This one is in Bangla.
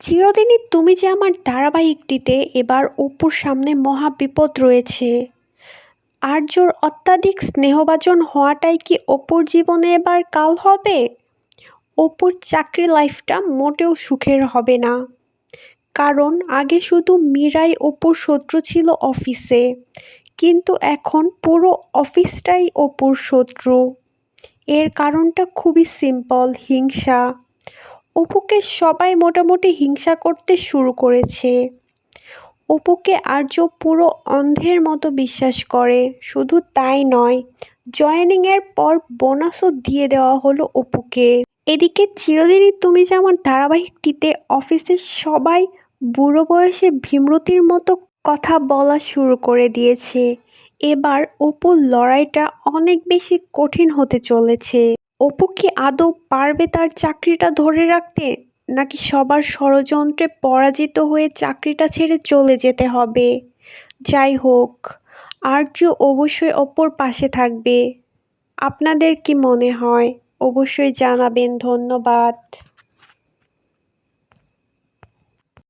চিরদিনই তুমি যে আমার ধারাবাহিকটিতে এবার অপুর সামনে মহা বিপদ রয়েছে। আর্যর অত্যাধিক স্নেহভাজন হওয়াটাই কি অপুর জীবনে এবার কাল হবে? অপুর চাকরি লাইফটা মোটেও সুখের হবে না। কারণ আগে শুধু মীরাই অপুর শত্রু ছিল অফিসে, কিন্তু এখন পুরো অফিসটাই অপুর শত্রু। এর কারণটা খুবই সিম্পল, হিংসা। অপুকে সবাই মোটামুটি হিংসা করতে শুরু করেছে। অপুকে আর্য পুরো অন্ধের মতো বিশ্বাস করে, শুধু তাই নয় জয়েনিংয়ের পর বোনাসও দিয়ে দেওয়া হলো অপুকে। এদিকে চিরদিনই তুমি যে আমার ধারাবাহিকটিতে অফিসের সবাই বুড়ো বয়সে ভীমরতির মতো কথা বলা শুরু করে দিয়েছে, এবার অপুর লড়াইটা অনেক বেশি কঠিন হতে চলেছে। অপু কি আদৌ পারবে তার চাকরিটা ধরে রাখতে? নাকি সবার ষড়যন্ত্রে পরাজিত হয়ে চাকরিটা ছেড়ে চলে যেতে হবে? যাই হোক আর্য অবশ্যই অপর পাশে থাকবে। আপনাদের কি মনে হয়? অবশ্যই জানাবেন, ধন্যবাদ।